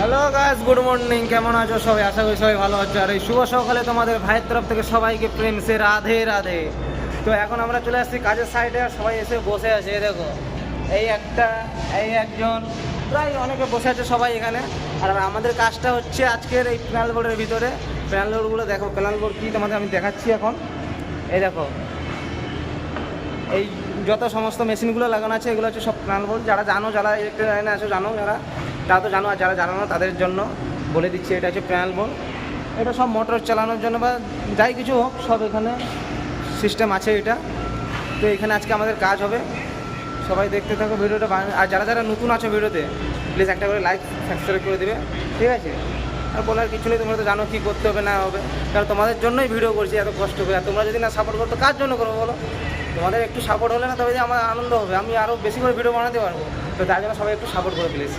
Hello guys good morning কেমন আছো সবাই? আশা করি সবাই ভালো আছো। আর এই শুভ সকালে তোমাদের ভাইয়ের তরফ থেকে সবাইকে প্রেম, সে রাধে রাধে। তো এখন আমরা চলে আসছি কাজের সাইডে আর সবাই এসে বসে আছে দেখো। এই একটা, এই একজন, প্রায় অনেকে বসে আছে সবাই এখানে। আর আমাদের কাজটা হচ্ছে আজকের এই প্যানেল বোর্ডের ভিতরে। প্যানেল বোর্ডগুলো দেখো প্যানেল বোর্ড কী তোমাদের আমি দেখাচ্ছি এখন। এই দেখো। এই যত সমস্ত মেশিনগুলো লাগানো আছে, এগুলো হচ্ছে সব প্ল্যান বোর্ড যারা জানো, যারা ইলেকট্রিক লাইনে আছো, জানো যারা। তারা তো জানো, আর যারা জানো না, তাদের জন্য বলে দিচ্ছি, এটা হচ্ছে প্যানেল বোর্ড এটা সব মোটর চালানোর জন্য বা যাই কিছু হোক, সব এখানে সিস্টেম আছে এটা। তো এখানে আজকে আমাদের কাজ হবে। সবাই দেখতে থাকো ভিডিওটা আর যারা যারা নতুন আছো ভিডিওতে প্লিজ একটা করে লাইক সাবস্ক্রাইব করে দেবে। ঠিক আছে? আর বলার কিছু নেই, তোমরা তো জানো কী করতে হবে, না হবে। কারণ তোমাদের জন্যই ভিডিও করছি, এত কষ্ট করে। আর তোমরা যদি না সাপোর্ট করো, তো কার জন্য করব বলো? তোমাদের একটু সাপোর্ট হলে না তবে আমার আনন্দ হবে। আমি আরও বেশি করে ভিডিও বানাতে পারব। তো তার জন্য সবাই একটু সাপোর্ট করে প্লিজ